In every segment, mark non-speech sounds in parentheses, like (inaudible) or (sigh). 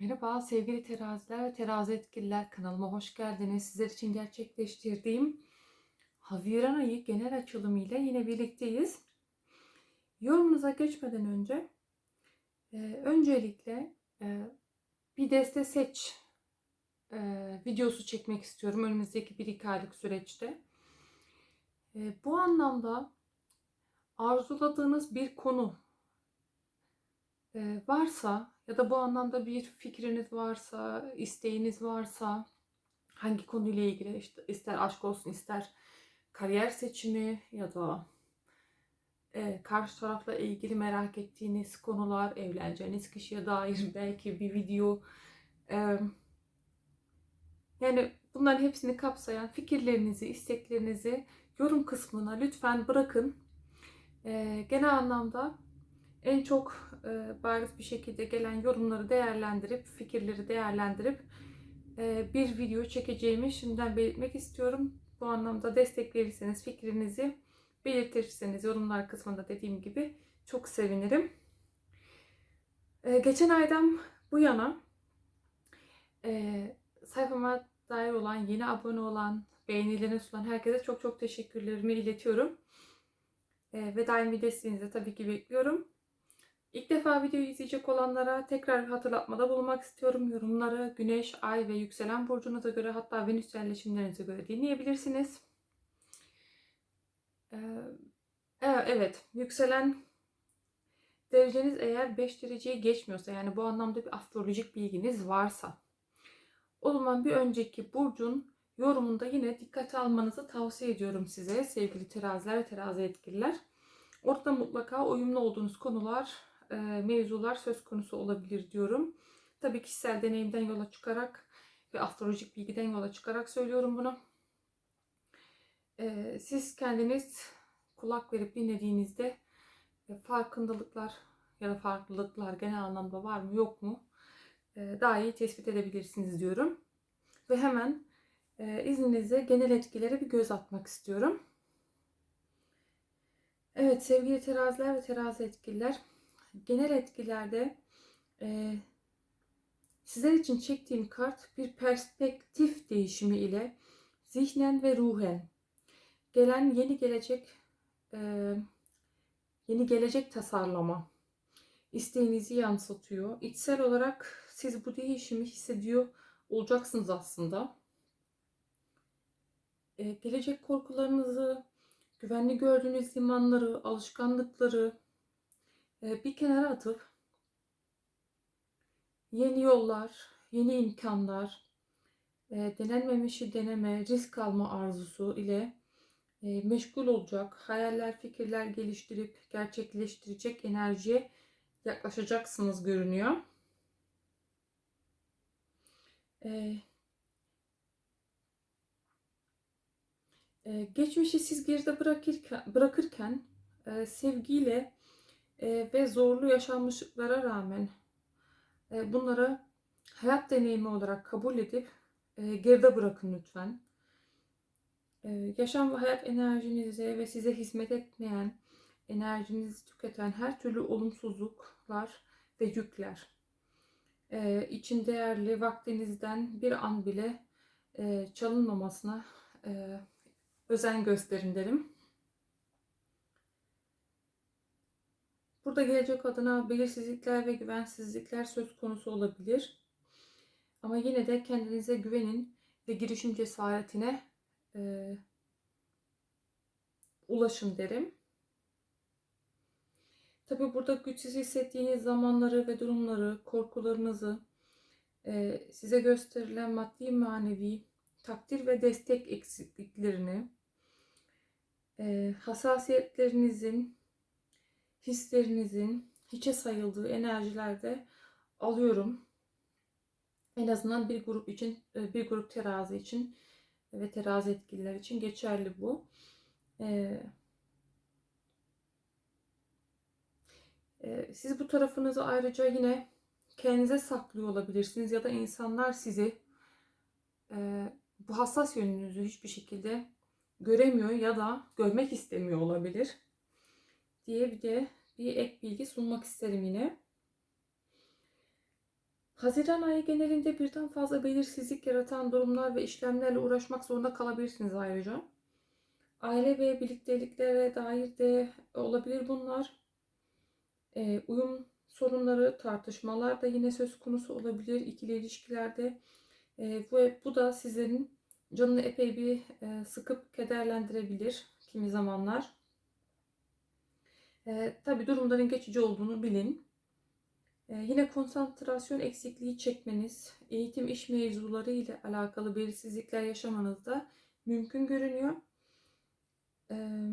Merhaba sevgili teraziler ve terazi etkililer kanalıma hoş geldiniz. Sizler için gerçekleştirdiğim Haziran ayı genel açılımı ile yine birlikteyiz. Yorumunuza geçmeden önce e, öncelikle e, bir deste seç e, videosu çekmek istiyorum önümüzdeki 1-2 aylık süreçte. E, bu anlamda arzuladığınız bir konu e, varsa ya da bu anlamda bir fikriniz varsa, isteğiniz varsa hangi konuyla ilgili işte ister aşk olsun ister kariyer seçimi ya da e, karşı tarafla ilgili merak ettiğiniz konular, evleneceğiniz kişiye dair (laughs) belki bir video e, yani bunların hepsini kapsayan fikirlerinizi, isteklerinizi yorum kısmına lütfen bırakın. E, genel anlamda en çok e, bariz bir şekilde gelen yorumları değerlendirip, fikirleri değerlendirip e, bir video çekeceğimi şimdiden belirtmek istiyorum. Bu anlamda destek verirseniz, fikrinizi belirtirseniz yorumlar kısmında dediğim gibi çok sevinirim. E, geçen aydan bu yana e, sayfama dair olan, yeni abone olan, beğenilerini sunan herkese çok çok teşekkürlerimi iletiyorum. E, ve daimi desteğinizi tabii ki bekliyorum. İlk defa videoyu izleyecek olanlara tekrar hatırlatmada bulunmak istiyorum. Yorumları Güneş, Ay ve Yükselen burcunuza göre hatta Venüs yerleşimlerinize göre dinleyebilirsiniz. Ee, evet, yükselen dereceniz eğer 5 dereceyi geçmiyorsa yani bu anlamda bir astrolojik bilginiz varsa o zaman bir önceki burcun yorumunda yine dikkate almanızı tavsiye ediyorum size sevgili teraziler ve terazi etkililer. Orada mutlaka uyumlu olduğunuz konular e, mevzular söz konusu olabilir diyorum. Tabii kişisel deneyimden yola çıkarak ve astrolojik bilgiden yola çıkarak söylüyorum bunu. E, siz kendiniz kulak verip dinlediğinizde e, farkındalıklar ya da farklılıklar genel anlamda var mı yok mu daha iyi tespit edebilirsiniz diyorum. Ve hemen izninizle genel etkilere bir göz atmak istiyorum. Evet sevgili teraziler ve terazi etkililer genel etkilerde e, sizler için çektiğim kart bir perspektif değişimi ile zihnen ve ruhen gelen yeni gelecek e, yeni gelecek tasarlama isteğinizi yansıtıyor. İçsel olarak siz bu değişimi hissediyor olacaksınız aslında. Ee, gelecek korkularınızı, güvenli gördüğünüz limanları, alışkanlıkları, bir kenara atıp yeni yollar, yeni imkanlar, e, denenmemişi deneme, risk alma arzusu ile e, meşgul olacak, hayaller, fikirler geliştirip gerçekleştirecek enerjiye yaklaşacaksınız görünüyor. E, geçmişi siz geride bırakırken, bırakırken sevgiyle e, ve zorlu yaşanmışlıklara rağmen e, bunları hayat deneyimi olarak kabul edip e, geride bırakın lütfen. E, yaşam ve hayat enerjinize ve size hizmet etmeyen, enerjinizi tüketen her türlü olumsuzluklar ve yükler e, için değerli vaktinizden bir an bile e, çalınmamasına özen gösterin derim. Burada gelecek adına belirsizlikler ve güvensizlikler söz konusu olabilir. Ama yine de kendinize güvenin ve girişim cesaretine e, ulaşın derim. Tabi burada güçsüz hissettiğiniz zamanları ve durumları, korkularınızı, e, size gösterilen maddi manevi takdir ve destek eksikliklerini, e, hassasiyetlerinizin hislerinizin hiçe sayıldığı enerjilerde alıyorum. En azından bir grup için, e, bir grup terazi için ve terazi etkililer için geçerli bu. Ee, siz bu tarafınızı ayrıca yine kendinize saklıyor olabilirsiniz ya da insanlar sizi e, bu hassas yönünüzü hiçbir şekilde göremiyor ya da görmek istemiyor olabilir diye bir de bir ek bilgi sunmak isterim yine. Haziran ayı genelinde birden fazla belirsizlik yaratan durumlar ve işlemlerle uğraşmak zorunda kalabilirsiniz ayrıca. Aile ve birlikteliklere dair de olabilir bunlar. Ee, uyum sorunları, tartışmalar da yine söz konusu olabilir ikili ilişkilerde. Ee, ve bu da sizlerin canını epey bir e, sıkıp kederlendirebilir kimi zamanlar. Ee, tabii durumların geçici olduğunu bilin. Ee, yine konsantrasyon eksikliği çekmeniz, eğitim iş mevzuları ile alakalı belirsizlikler yaşamanız da mümkün görünüyor. Ee,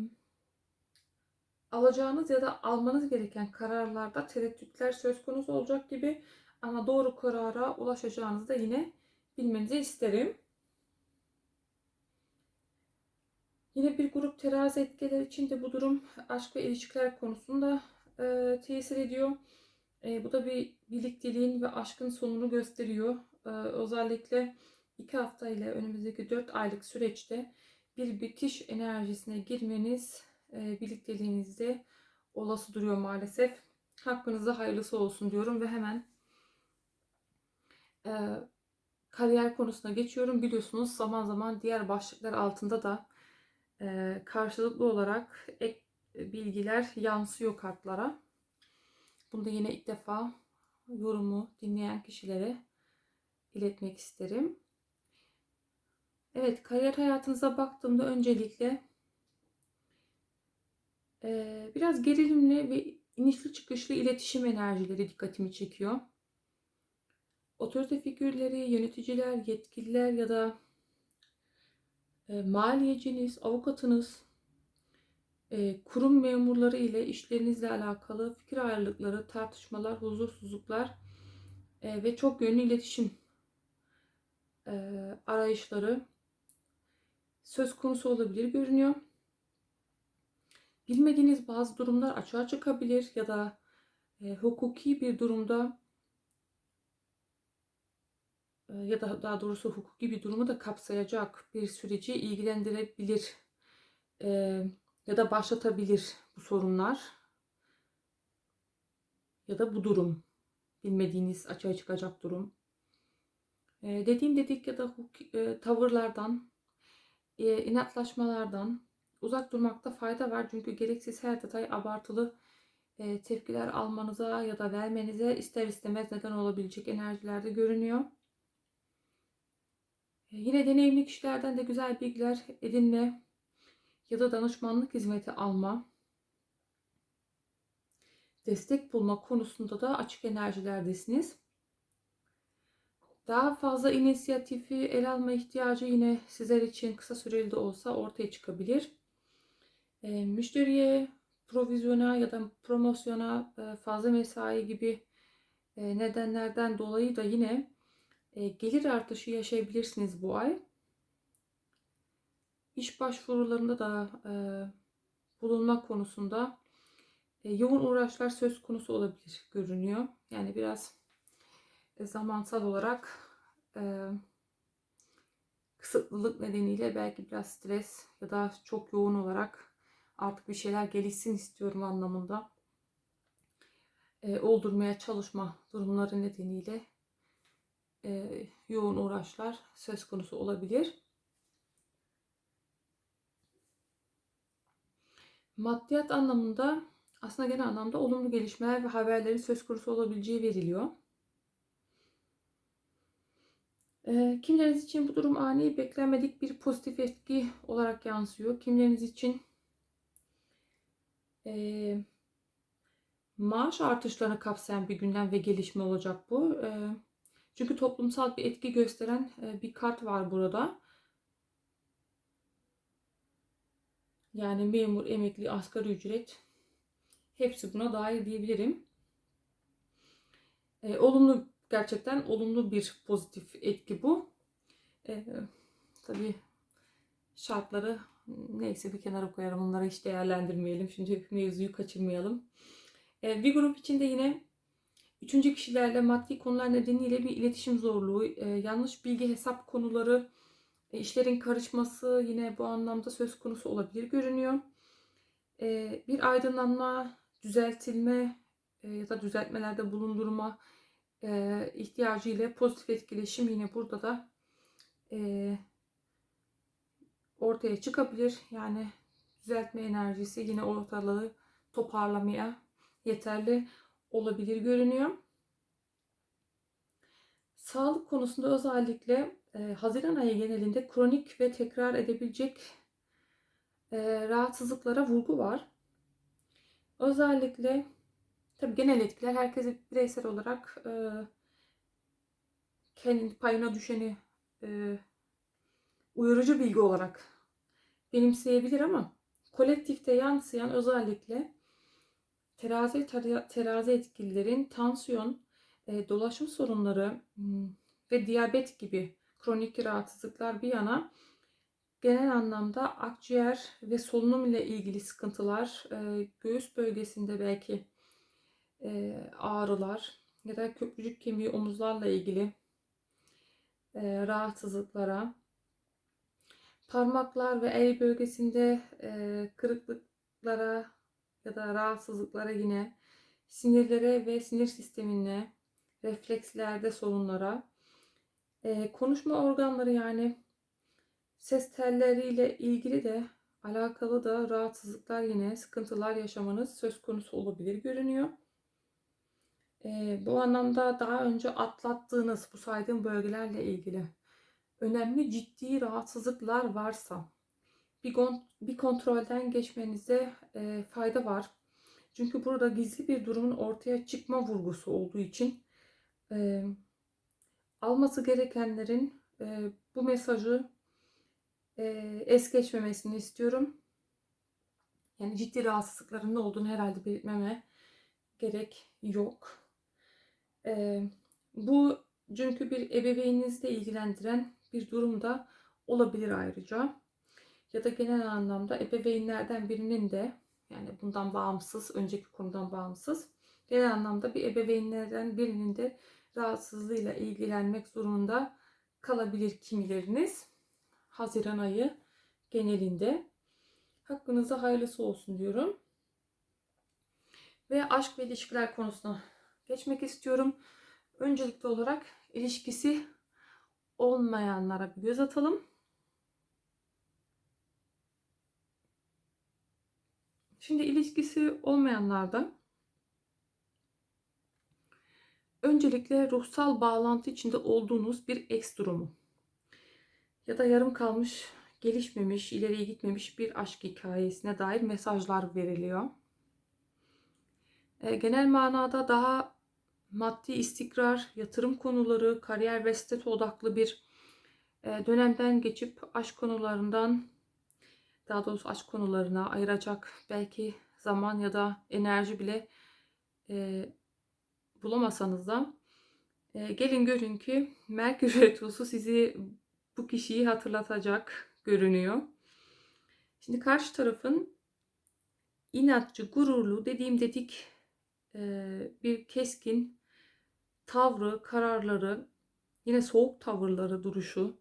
alacağınız ya da almanız gereken kararlarda tereddütler söz konusu olacak gibi ama doğru karara ulaşacağınızı da yine bilmenizi isterim. Yine bir grup terazi etkiler için de bu durum aşk ve ilişkiler konusunda e, tesir ediyor. E, bu da bir birlikteliğin ve aşkın sonunu gösteriyor. E, özellikle iki hafta ile önümüzdeki dört aylık süreçte bir bitiş enerjisine girmeniz e, birlikteliğinizde olası duruyor maalesef. Hakkınızda hayırlısı olsun diyorum ve hemen e, kariyer konusuna geçiyorum. Biliyorsunuz zaman zaman diğer başlıklar altında da e, karşılıklı olarak ek bilgiler yansıyor kartlara. Bunu da yine ilk defa yorumu dinleyen kişilere iletmek isterim. Evet, kariyer hayatınıza baktığımda öncelikle e, biraz gerilimli ve inişli çıkışlı iletişim enerjileri dikkatimi çekiyor. Otorite figürleri, yöneticiler, yetkililer ya da e, maliyeciniz, avukatınız, e, kurum memurları ile işlerinizle alakalı fikir ayrılıkları, tartışmalar, huzursuzluklar e, ve çok yönlü iletişim e, arayışları söz konusu olabilir görünüyor. Bilmediğiniz bazı durumlar açığa çıkabilir ya da e, hukuki bir durumda e, ya da daha doğrusu hukuki bir durumu da kapsayacak bir süreci ilgilendirebilir e, ya da başlatabilir bu sorunlar ya da bu durum bilmediğiniz açığa çıkacak durum. E, dediğim dedik ya da hukuki, e, tavırlardan, e, inatlaşmalardan uzak durmakta fayda var. Çünkü gereksiz her detay abartılı e, tepkiler almanıza ya da vermenize ister istemez neden olabilecek enerjilerde görünüyor. E, yine deneyimli kişilerden de güzel bilgiler edinme ya da danışmanlık hizmeti alma, destek bulma konusunda da açık enerjilerdesiniz. Daha fazla inisiyatifi el alma ihtiyacı yine sizler için kısa süreli de olsa ortaya çıkabilir. E, müşteriye provizyona ya da promosyona e, fazla mesai gibi e, nedenlerden dolayı da yine gelir artışı yaşayabilirsiniz bu ay. İş başvurularında da e, bulunma konusunda e, yoğun uğraşlar söz konusu olabilir görünüyor. Yani biraz e, zamansal olarak e, kısıtlılık nedeniyle belki biraz stres ya da çok yoğun olarak artık bir şeyler gelişsin istiyorum anlamında e, oldurmaya çalışma durumları nedeniyle e, yoğun uğraşlar söz konusu olabilir. Maddiyat anlamında aslında genel anlamda olumlu gelişmeler ve haberlerin söz konusu olabileceği veriliyor. E, kimleriniz için bu durum ani beklenmedik bir pozitif etki olarak yansıyor. Kimleriniz için e, maaş artışlarını kapsayan bir gündem ve gelişme olacak bu. E, çünkü toplumsal bir etki gösteren e, bir kart var burada. Yani memur, emekli, asgari ücret hepsi buna dahil diyebilirim. E, olumlu gerçekten olumlu bir pozitif etki bu. E, tabii şartları neyse bir kenara koyarım. Onları hiç değerlendirmeyelim. Şimdi mevzuyu kaçırmayalım. E, bir grup içinde yine üçüncü kişilerle maddi konular nedeniyle bir iletişim zorluğu, e, yanlış bilgi hesap konuları, e, işlerin karışması yine bu anlamda söz konusu olabilir görünüyor. E, bir aydınlanma, düzeltilme ya da düzeltmelerde bulundurma ihtiyacı ile pozitif etkileşim yine burada da ortaya çıkabilir. Yani düzeltme enerjisi yine ortalığı toparlamaya yeterli olabilir görünüyor. Sağlık konusunda özellikle e, Haziran ayı genelinde kronik ve tekrar edebilecek e, rahatsızlıklara vurgu var. Özellikle tabi genel etkiler herkese bireysel olarak e, kendi payına düşeni e, uyarıcı bilgi olarak benimseyebilir ama kolektifte yansıyan özellikle terazi terazi etkililerin tansiyon, e, dolaşım sorunları hmm, ve diyabet gibi kronik rahatsızlıklar bir yana genel anlamda akciğer ve solunum ile ilgili sıkıntılar, e, göğüs bölgesinde belki e, ağrılar ya da köprücük kemiği omuzlarla ilgili e, rahatsızlıklara, parmaklar ve el bölgesinde kırıklıklara ya da rahatsızlıklara yine sinirlere ve sinir sistemine, reflekslerde sorunlara, konuşma organları yani Ses telleriyle ilgili de alakalı da rahatsızlıklar yine sıkıntılar yaşamanız söz konusu olabilir görünüyor. Ee, bu anlamda daha önce atlattığınız bu saydığım bölgelerle ilgili önemli ciddi rahatsızlıklar varsa bir, bir kontrolden geçmenize e, fayda var. Çünkü burada gizli bir durumun ortaya çıkma vurgusu olduğu için e, alması gerekenlerin e, bu mesajı es geçmemesini istiyorum. Yani ciddi rahatsızlıkların ne olduğunu herhalde belirtmeme gerek yok. bu çünkü bir ebeveyninizle ilgilendiren bir durum da olabilir ayrıca. Ya da genel anlamda ebeveynlerden birinin de yani bundan bağımsız, önceki konudan bağımsız genel anlamda bir ebeveynlerden birinin de rahatsızlığıyla ilgilenmek zorunda kalabilir kimileriniz. Haziran ayı genelinde. Hakkınızda hayırlısı olsun diyorum. Ve aşk ve ilişkiler konusuna geçmek istiyorum. Öncelikli olarak ilişkisi olmayanlara bir göz atalım. Şimdi ilişkisi olmayanlarda öncelikle ruhsal bağlantı içinde olduğunuz bir eks durumu ya da yarım kalmış, gelişmemiş, ileriye gitmemiş bir aşk hikayesine dair mesajlar veriliyor. E, genel manada daha maddi istikrar, yatırım konuları, kariyer ve statü odaklı bir e, dönemden geçip aşk konularından daha doğrusu aşk konularına ayıracak belki zaman ya da enerji bile e, bulamasanız da e, gelin görün ki Merkür (laughs) Retrosu sizi bu kişiyi hatırlatacak görünüyor. Şimdi karşı tarafın inatçı, gururlu, dediğim dedik e, bir keskin tavrı, kararları, yine soğuk tavırları, duruşu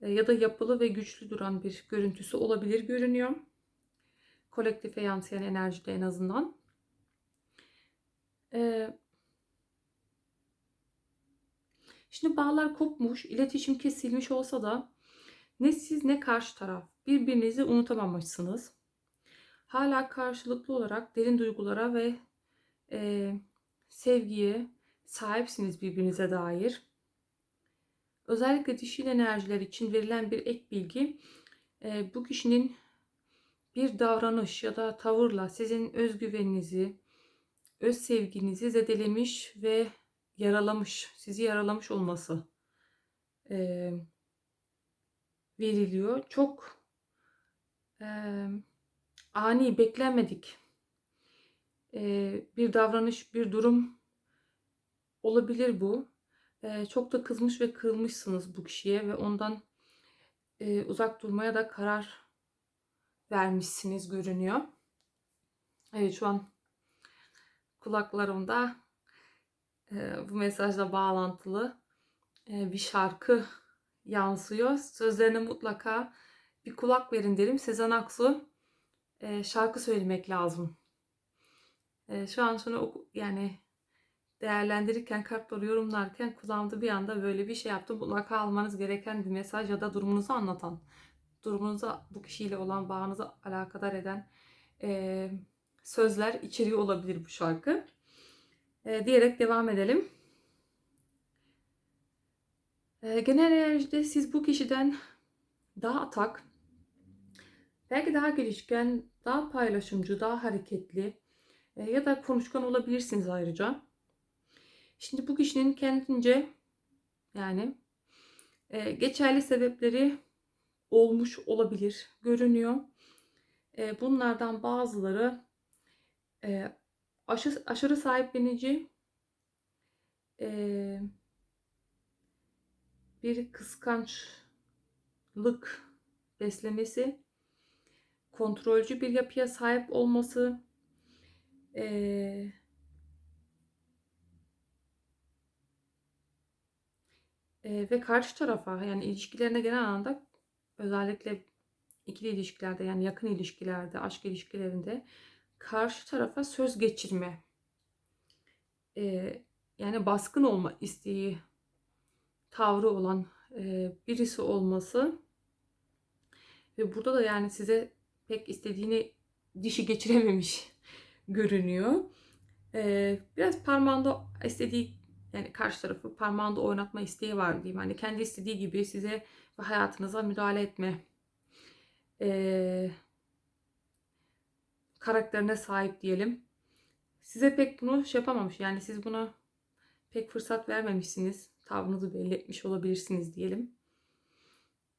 ya da yapılı ve güçlü duran bir görüntüsü olabilir görünüyor. Kolektife yansıyan enerjide en azından. E, Şimdi bağlar kopmuş, iletişim kesilmiş olsa da ne siz ne karşı taraf birbirinizi unutamamışsınız. Hala karşılıklı olarak derin duygulara ve e, sevgiye sahipsiniz birbirinize dair. Özellikle dişil enerjiler için verilen bir ek bilgi e, bu kişinin bir davranış ya da tavırla sizin özgüveninizi, öz sevginizi zedelemiş ve yaralamış, sizi yaralamış olması e, veriliyor. Çok e, ani, beklenmedik bir davranış, bir durum olabilir bu. E, çok da kızmış ve kırılmışsınız bu kişiye ve ondan e, uzak durmaya da karar vermişsiniz görünüyor. Evet şu an kulaklarımda bu mesajla bağlantılı bir şarkı yansıyor. Sözlerine mutlaka bir kulak verin derim. Sezen Aksu şarkı söylemek lazım. Şu an şunu yani değerlendirirken, kartları yorumlarken kulağımda bir anda böyle bir şey yaptım. Mutlaka almanız gereken bir mesaj ya da durumunuzu anlatan, durumunuza bu kişiyle olan bağınızı alakadar eden e, sözler içeriyor olabilir bu şarkı. E, diyerek devam edelim. E, genel enerjide siz bu kişiden daha atak, belki daha girişken, daha paylaşımcı, daha hareketli e, ya da konuşkan olabilirsiniz ayrıca. Şimdi bu kişinin kendince yani e, geçerli sebepleri olmuş olabilir, görünüyor. E, bunlardan bazıları e, aşı, aşırı sahiplenici, e, bir kıskançlık beslemesi, kontrolcü bir yapıya sahip olması, e, e, ve karşı tarafa yani ilişkilerine genel anlamda özellikle ikili ilişkilerde yani yakın ilişkilerde, aşk ilişkilerinde karşı tarafa söz geçirme, e, yani baskın olma isteği tavrı olan e, birisi olması ve burada da yani size pek istediğini dişi geçirememiş (laughs) görünüyor. E, biraz parmağında istediği yani karşı tarafı parmağında oynatma isteği var diyeyim. Hani kendi istediği gibi size ve hayatınıza müdahale etme e, karakterine sahip diyelim. Size pek bunu şey yapamamış. Yani siz buna pek fırsat vermemişsiniz. Tavrınızı belli etmiş olabilirsiniz diyelim.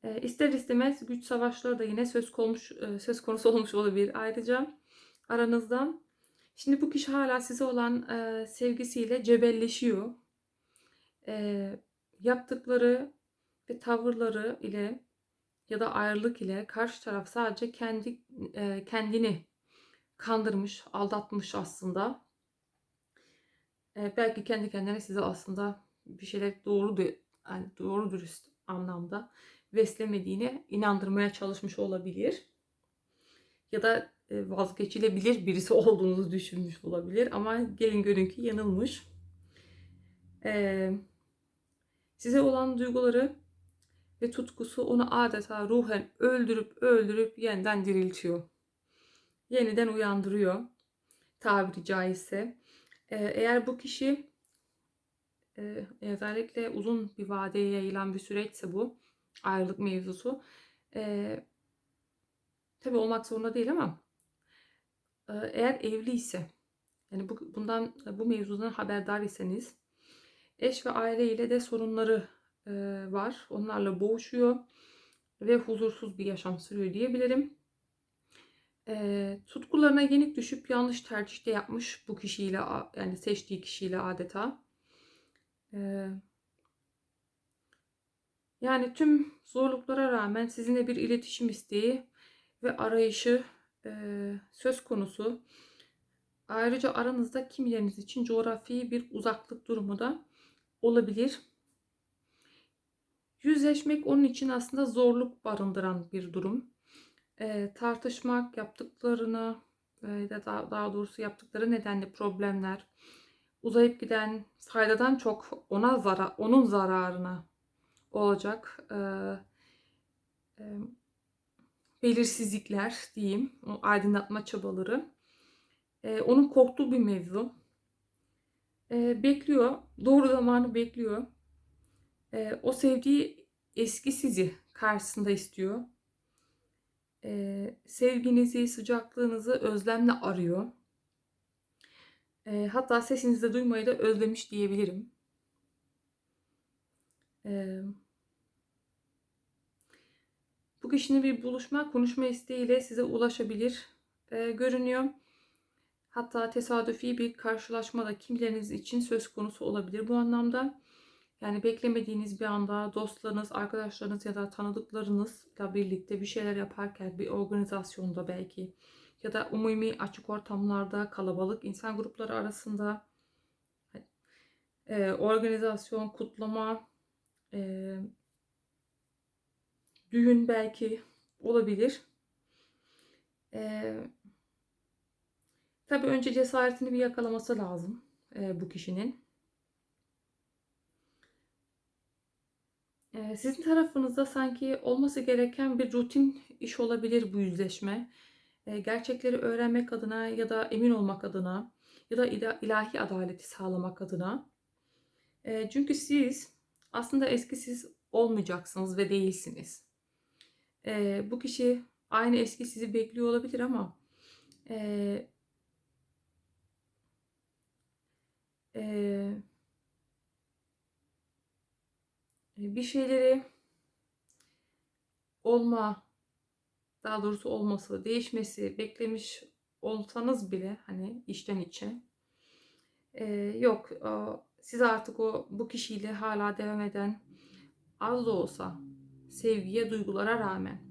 E, ister istemez güç savaşları da yine söz konusu, e, söz konusu (laughs) olmuş olabilir ayrıca aranızda. Şimdi bu kişi hala size olan e, sevgisiyle cebelleşiyor. E, yaptıkları ve tavırları ile ya da ayrılık ile karşı taraf sadece kendi e, kendini kandırmış, aldatmış aslında. E, belki kendi kendine size aslında bir şeyler doğru yani doğru dürüst anlamda beslemediğine inandırmaya çalışmış olabilir. Ya da vazgeçilebilir birisi (laughs) olduğunuzu düşünmüş olabilir. Ama gelin görün ki yanılmış. Ee, size olan duyguları ve tutkusu onu adeta ruhen öldürüp öldürüp yeniden diriltiyor. Yeniden uyandırıyor tabiri caizse. Ee, eğer bu kişi e, özellikle uzun bir vadeye yayılan bir süreçse bu ayrılık mevzusu e, tabi olmak zorunda değil ama e, eğer evli ise yani bu, bundan bu mevzudan haberdar iseniz eş ve aile ile de sorunları e, var. Onlarla boğuşuyor ve huzursuz bir yaşam sürüyor diyebilirim. E, tutkularına yenik düşüp yanlış tercih de yapmış bu kişiyle yani seçtiği kişiyle adeta. E, yani tüm zorluklara rağmen sizinle bir iletişim isteği ve arayışı e, söz konusu. Ayrıca aranızda kimileriniz için coğrafi bir uzaklık durumu da olabilir. Yüzleşmek onun için aslında zorluk barındıran bir durum. E, tartışmak, yaptıklarını e, daha, daha doğrusu yaptıkları nedenli problemler, uzayıp giden faydadan çok ona zarar, onun zararına olacak e, e, belirsizlikler diyeyim, o aydınlatma çabaları. E, onun korktuğu bir mevzu. E, bekliyor, doğru zamanı bekliyor. E, o sevdiği eski sizi karşısında istiyor. E, sevginizi, sıcaklığınızı özlemle arıyor. E, hatta sesinizi de duymayı da özlemiş diyebilirim. E, bu kişinin bir buluşma, konuşma isteğiyle size ulaşabilir e, görünüyor. Hatta tesadüfi bir karşılaşma da kimileriniz için söz konusu olabilir bu anlamda. Yani beklemediğiniz bir anda dostlarınız, arkadaşlarınız ya da tanıdıklarınızla birlikte bir şeyler yaparken bir organizasyonda belki ya da umumi açık ortamlarda kalabalık insan grupları arasında e, organizasyon, kutlama, e, düğün belki olabilir. E, Tabii önce cesaretini bir yakalaması lazım e, bu kişinin. E, sizin tarafınızda sanki olması gereken bir rutin iş olabilir bu yüzleşme. E, gerçekleri öğrenmek adına ya da emin olmak adına ya da ilahi adaleti sağlamak adına. E, çünkü siz aslında eski siz olmayacaksınız ve değilsiniz. E, bu kişi aynı eski sizi bekliyor olabilir ama e, bir şeyleri olma, daha doğrusu olması, değişmesi beklemiş olsanız bile hani içten içe e, yok o, siz artık o bu kişiyle hala devam eden az da olsa sevgiye, duygulara rağmen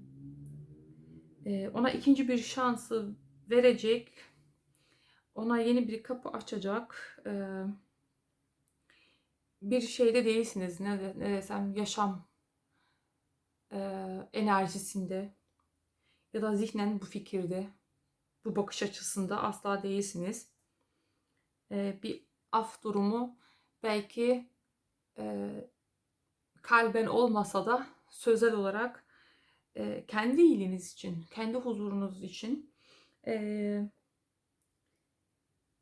e, ona ikinci bir şansı verecek, ona yeni bir kapı açacak e, bir şeyde değilsiniz. Ne, ne desem yaşam e, enerjisinde ya da zihnen bu fikirde, bu bakış açısında asla değilsiniz. E, bir af durumu belki e, kalben olmasa da sözel olarak e, kendi iyiliğiniz için, kendi huzurunuz için e,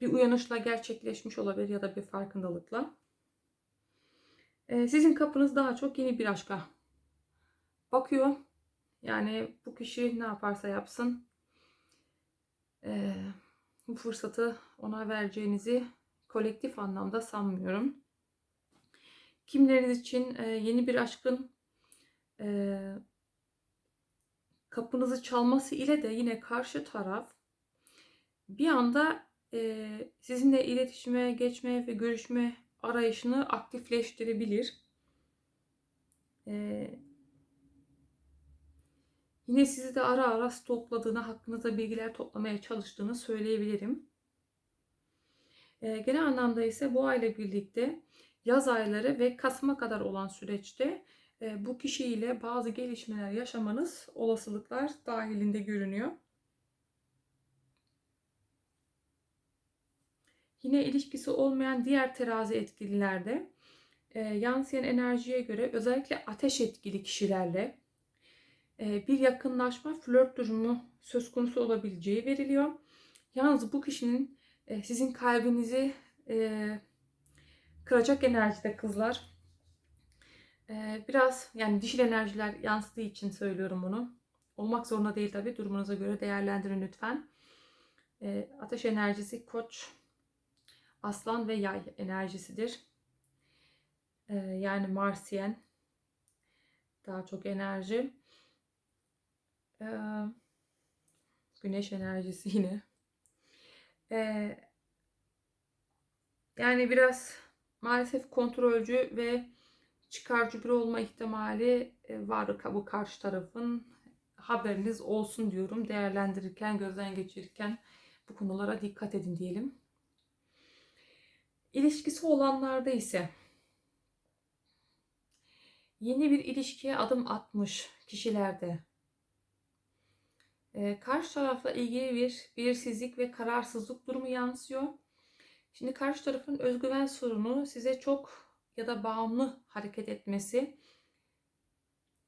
bir uyanışla gerçekleşmiş olabilir ya da bir farkındalıkla. E, sizin kapınız daha çok yeni bir aşka bakıyor. Yani bu kişi ne yaparsa yapsın e, bu fırsatı ona vereceğinizi kolektif anlamda sanmıyorum. Kimleriniz için e, yeni bir aşkın e, kapınızı çalması ile de yine karşı taraf bir anda sizinle iletişime geçme ve görüşme arayışını aktifleştirebilir. E, yine sizi de ara ara stokladığını, hakkınızda bilgiler toplamaya çalıştığını söyleyebilirim. E, genel anlamda ise bu ayla birlikte yaz ayları ve Kasım'a kadar olan süreçte e, bu kişiyle bazı gelişmeler yaşamanız olasılıklar dahilinde görünüyor. Yine ilişkisi olmayan diğer terazi etkililerde e, yansıyan enerjiye göre özellikle ateş etkili kişilerle e, bir yakınlaşma, flört durumu söz konusu olabileceği veriliyor. Yalnız bu kişinin e, sizin kalbinizi e, kıracak enerjide kızlar. E, biraz yani dişil enerjiler yansıdığı için söylüyorum bunu. Olmak zorunda değil tabi. Durumunuza göre değerlendirin lütfen. E, ateş enerjisi koç, aslan ve yay enerjisidir. E, yani Marsiyen daha çok enerji. E, güneş enerjisi yine. E, yani biraz maalesef kontrolcü ve çıkarcı biri olma ihtimali e, var bu karşı tarafın. Haberiniz olsun diyorum. Değerlendirirken, gözden geçirirken bu konulara dikkat edin diyelim. İlişkisi olanlarda ise yeni bir ilişkiye adım atmış kişilerde e, karşı tarafla ilgili bir belirsizlik ve kararsızlık durumu yansıyor. Şimdi karşı tarafın özgüven sorunu size çok ya da bağımlı hareket etmesi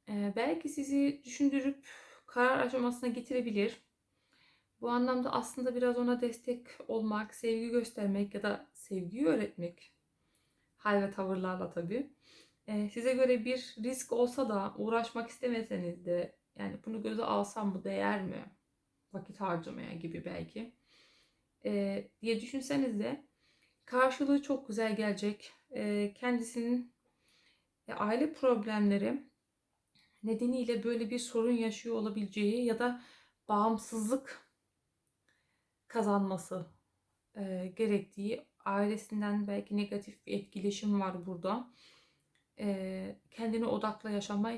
e, belki sizi düşündürüp karar aşamasına getirebilir. Bu anlamda aslında biraz ona destek olmak, sevgi göstermek ya da sevgiyi öğretmek hal ve tavırlarla tabii. E, size göre bir risk olsa da uğraşmak istemeseniz de yani bunu göze alsam bu değer mi? Vakit harcamaya gibi belki. E, diye düşünseniz de karşılığı çok güzel gelecek. E, kendisinin e, aile problemleri nedeniyle böyle bir sorun yaşıyor olabileceği ya da bağımsızlık kazanması e, gerektiği ailesinden belki negatif bir etkileşim var burada. E, kendine odakla yaşama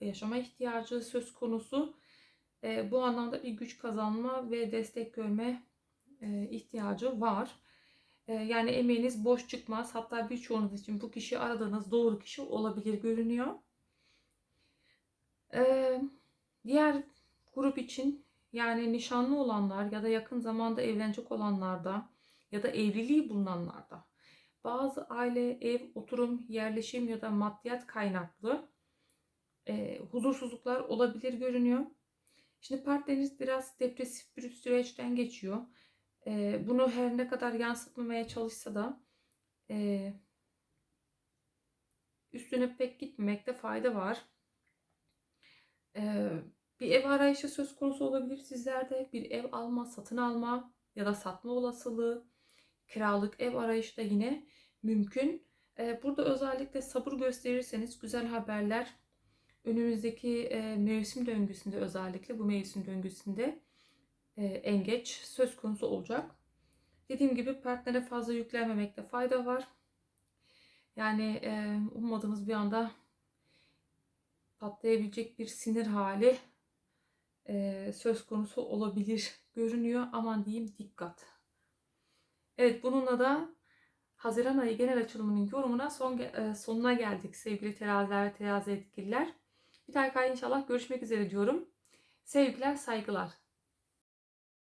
yaşama ihtiyacı söz konusu. E, bu anlamda bir güç kazanma ve destek görme e, ihtiyacı var. E, yani emeğiniz boş çıkmaz. Hatta birçoğunuz için bu kişi aradığınız doğru kişi olabilir görünüyor. E, diğer grup için yani nişanlı olanlar ya da yakın zamanda evlenecek olanlarda ya da evliliği bulunanlarda bazı aile, ev, oturum, yerleşim ya da maddiyat kaynaklı e, huzursuzluklar olabilir görünüyor. Şimdi partneriniz biraz depresif bir süreçten geçiyor. E, bunu her ne kadar yansıtmamaya çalışsa da e, üstüne pek gitmemekte fayda var. E, bir ev arayışı söz konusu olabilir sizlerde. Bir ev alma, satın alma ya da satma olasılığı, kiralık ev arayışı da yine mümkün. E, burada özellikle sabır gösterirseniz güzel haberler önümüzdeki e, mevsim döngüsünde özellikle bu mevsim döngüsünde e, en geç söz konusu olacak. Dediğim gibi partnere fazla yüklenmemekte fayda var. Yani e, ummadığınız bir anda patlayabilecek bir sinir hali e, söz konusu olabilir (laughs) görünüyor. Aman diyeyim dikkat. Evet bununla da Haziran ayı genel açılımının yorumuna son e, sonuna geldik sevgili teraziler ve terazi etkililer. Bir dahaki ay inşallah görüşmek üzere diyorum. Sevgiler, saygılar.